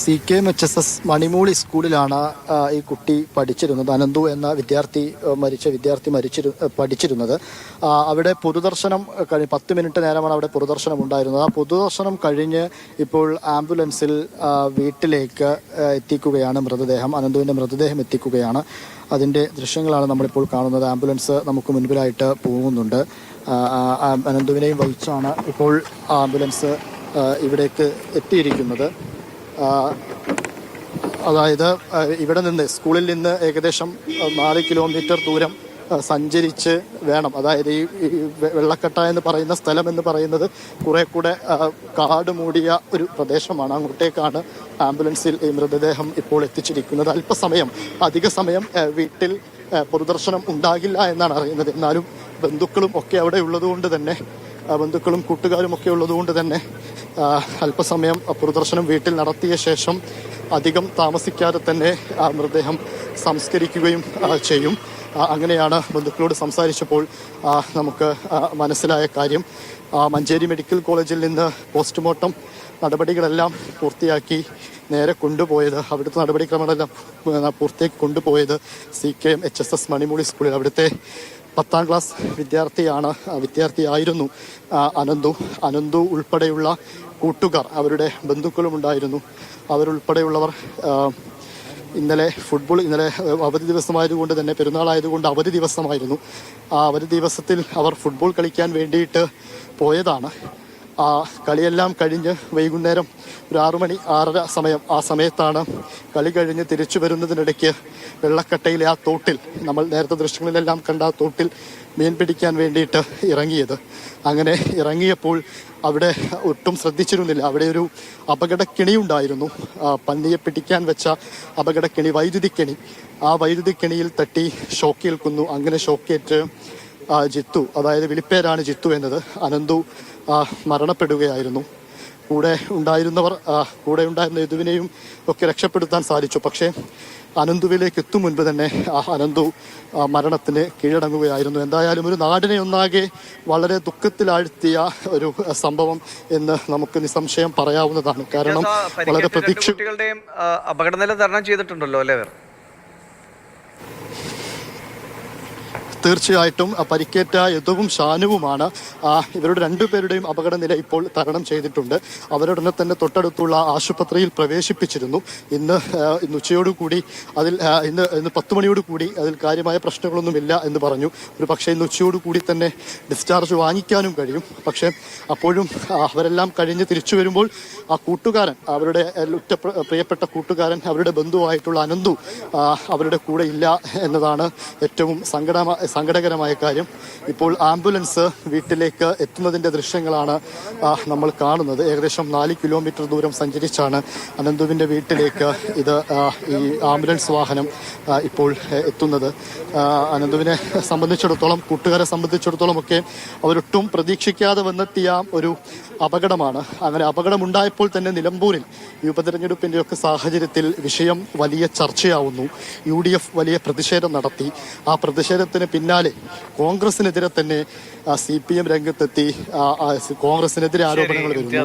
C K M H S S Manimooli സ്കൂളിലാണ് ഈ കുട്ടി പഠിച്ചിരുന്നത്. അനന്തു എന്ന വിദ്യാർത്ഥി മരിച്ച വിദ്യാർത്ഥി മരിച്ചിരു പഠിച്ചിരുന്നത്. അവിടെ പൊതുദർശനം കഴിഞ്ഞ് പത്ത് മിനിറ്റ് നേരമാണ് അവിടെ പൊതുദർശനം ഉണ്ടായിരുന്നത്. ആ പൊതുദർശനം കഴിഞ്ഞ് ഇപ്പോൾ ആംബുലൻസിൽ വീട്ടിലേക്ക് എത്തിക്കുകയാണ് മൃതദേഹം. അനന്തുവിന്റെ മൃതദേഹം എത്തിക്കുകയാണ്. അതിന്റെ ദൃശ്യങ്ങളാണ് നമ്മളിപ്പോൾ കാണുന്നത്. ആംബുലൻസ് നമുക്ക് മുൻപിലായിട്ട് പോകുന്നുണ്ട്. അനന്തുവിനെയും വഹിച്ചാണ് ഇപ്പോൾ ആംബുലൻസ് ഇവിടേക്ക് എത്തിയിരിക്കുന്നത്. അതായത് ഇവിടെ നിന്ന് സ്കൂളിൽ നിന്ന് ഏകദേശം നാല് കിലോമീറ്റർ ദൂരം സഞ്ചരിച്ച് വേണം. അതായത് ഈ വെള്ളക്കെട്ട എന്ന് പറയുന്ന സ്ഥലം എന്ന് പറയുന്നത് കുറെ കൂടെ കാട് മൂടിയ ഒരു പ്രദേശമാണ്. അങ്ങോട്ടേക്കാണ് ആംബുലൻസിൽ ഈ മൃതദേഹം ഇപ്പോൾ എത്തിച്ചിരിക്കുന്നത്. അല്പസമയം അധിക സമയം വീട്ടിൽ പൊതുദർശനം ഉണ്ടാകില്ല എന്നാണ് അറിയുന്നത്. എന്നാലും ബന്ധുക്കളും ഒക്കെ അവിടെ ഉള്ളതുകൊണ്ട് തന്നെ ബന്ധുക്കളും കൂട്ടുകാരും ഒക്കെ ഉള്ളതുകൊണ്ട് തന്നെ അല്പസമയം പൊതുദർശനം വീട്ടിൽ നടത്തിയ ശേഷം അധികം താമസിക്കാതെ തന്നെ മൃതദേഹം സംസ്കരിക്കുകയും ചെയ്യും. അങ്ങനെയാണ് ബന്ധുക്കളോട് സംസാരിച്ചപ്പോൾ നമുക്ക് മനസ്സിലായ കാര്യം. മഞ്ചേരി മെഡിക്കൽ കോളേജിൽ നിന്ന് പോസ്റ്റ്മോർട്ടം നടപടികളെല്ലാം പൂർത്തിയാക്കി നേരെ കൊണ്ടുപോയത് അവിടുത്തെ നടപടിക്രമങ്ങളെല്ലാം പൂർത്തിയാക്കി കൊണ്ടുപോയത് C K M H S S Manimooli സ്കൂളിൽ അവിടുത്തെ പത്താം ക്ലാസ് വിദ്യാർത്ഥിയാണ് വിദ്യാർത്ഥിയായിരുന്നു അനന്തു. അനന്തു ഉൾപ്പെടെയുള്ള കൂട്ടുകാർ അവരുടെ ബന്ധുക്കളും ഉണ്ടായിരുന്നു അവരുൾപ്പെടെയുള്ളവർ ഇന്നലെ ഫുട്ബോൾ ഇന്നലെ അവധി ദിവസമായതുകൊണ്ട് തന്നെ പെരുന്നാളായതുകൊണ്ട് അവധി ദിവസമായിരുന്നു. ആ അവധി ദിവസത്തിൽ അവർ ഫുട്ബോൾ കളിക്കാൻ വേണ്ടിയിട്ട് പോയതാണ്. ആ കളിയെല്ലാം കഴിഞ്ഞ് വൈകുന്നേരം ഒരു ആറു മണി ആറര സമയം ആ സമയത്താണ് കളി കഴിഞ്ഞ് തിരിച്ചു വരുന്നതിനിടയ്ക്ക് വെള്ളക്കട്ടയിലെ ആ തോട്ടിൽ നമ്മൾ നേരത്തെ ദൃശ്യങ്ങളിലെല്ലാം കണ്ട ആ തോട്ടിൽ മീൻ പിടിക്കാൻ വേണ്ടിയിട്ട് ഇറങ്ങിയത്. അങ്ങനെ ഇറങ്ങിയപ്പോൾ അവിടെ ഒട്ടും ശ്രദ്ധിച്ചിരുന്നില്ല. അവിടെ ഒരു അപകടക്കിണി ഉണ്ടായിരുന്നു. പന്നിയെ പിടിക്കാൻ വെച്ച അപകടക്കിണി വൈദ്യുതിക്കിണി ആ വൈദ്യുതിക്കിണിയിൽ തട്ടി ഷോക്കേൽക്കുന്നു. അങ്ങനെ ഷോക്കേറ്റ് ജിത്തു അതായത് വിളിപ്പേരാണ് ജിത്തു എന്നത് അനന്തു മരണപ്പെടുകയായിരുന്നു. കൂടെ ഉണ്ടായിരുന്നവർ കൂടെ ഉണ്ടായിരുന്ന യദുവിനെയും ഒക്കെ രക്ഷപ്പെടുത്താൻ സാധിച്ചു. പക്ഷേ അനന്തുവിലേക്ക് എത്തും മുൻപ് തന്നെ ആ അനന്തു മരണത്തിന് കീഴടങ്ങുകയായിരുന്നു. എന്തായാലും ഒരു നാടിനെ ഒന്നാകെ വളരെ ദുഃഖത്തിലാഴ്ത്തിയ ഒരു സംഭവം എന്ന് നമുക്ക് നിസ്സംശയം പറയാവുന്നതാണ്. കാരണം വളരെ പ്രതീക്ഷ അപകടനില തരണം ചെയ്തിട്ടുണ്ടല്ലോ അല്ലേ തീർച്ചയായിട്ടും പരിക്കേറ്റ യദുവും ഷാനുവുമാണ് ഇവരുടെ രണ്ടുപേരുടെയും അപകടനില ഇപ്പോൾ തരണം ചെയ്തിട്ടുണ്ട്. അവരുടനെ തന്നെ തൊട്ടടുത്തുള്ള ആശുപത്രിയിൽ പ്രവേശിപ്പിച്ചിരുന്നു. ഇന്ന് ഇന്ന് ഉച്ചയോടുകൂടി അതിൽ ഇന്ന് ഇന്ന് പത്ത് മണിയോടുകൂടി അതിൽ കാര്യമായ പ്രശ്നങ്ങളൊന്നുമില്ല എന്ന് പറഞ്ഞു. ഒരു പക്ഷേ ഇന്ന് ഉച്ചയോടുകൂടി തന്നെ ഡിസ്ചാർജ് വാങ്ങിക്കാനും കഴിയും. പക്ഷേ അപ്പോഴും അവരെല്ലാം കഴിഞ്ഞ് തിരിച്ചു വരുമ്പോൾ ആ കൂട്ടുകാരൻ അവരുടെ ഉറ്റ പ്രിയപ്പെട്ട കൂട്ടുകാരൻ അവരുടെ ബന്ധുവായിട്ടുള്ള അനന്തു അവരുടെ കൂടെ ഇല്ല എന്നതാണ് ഏറ്റവും സങ്കടമ സങ്കടകരമായ കാര്യം ഇപ്പോൾ ആംബുലൻസ് വീട്ടിലേക്ക് എത്തുന്നതിന്റെ ദൃശ്യങ്ങളാണ് നമ്മൾ കാണുന്നത്. ഏകദേശം നാല് കിലോമീറ്റർ ദൂരം സഞ്ചരിച്ചാണ് അനന്തുവിന്റെ വീട്ടിലേക്ക് ഇത് ഈ ആംബുലൻസ് വാഹനം ഇപ്പോൾ എത്തുന്നത്. അനന്തുവിനെ സംബന്ധിച്ചിടത്തോളം കൂട്ടുകാരെ സംബന്ധിച്ചിടത്തോളം ഒക്കെ അവരൊട്ടും പ്രതീക്ഷിക്കാതെ വന്നെത്തിയ ഒരു അപകടമാണ്. അങ്ങനെ അപകടമുണ്ടായപ്പോൾ തന്നെ നിലമ്പൂരിൽ ഈ ഉപതെരഞ്ഞെടുപ്പിന്റെ ഒക്കെ സാഹചര്യത്തിൽ വിഷയം വലിയ ചർച്ചയാവുന്നു. യു വലിയ പ്രതിഷേധം നടത്തി. ആ പ്രതിഷേധത്തിന് പിന്നാലെ കോൺഗ്രസിനെതിരെ തന്നെ സി പി എം രംഗത്തെത്തി കോൺഗ്രസിനെതിരെ ആരോപണങ്ങൾ വരുന്നു.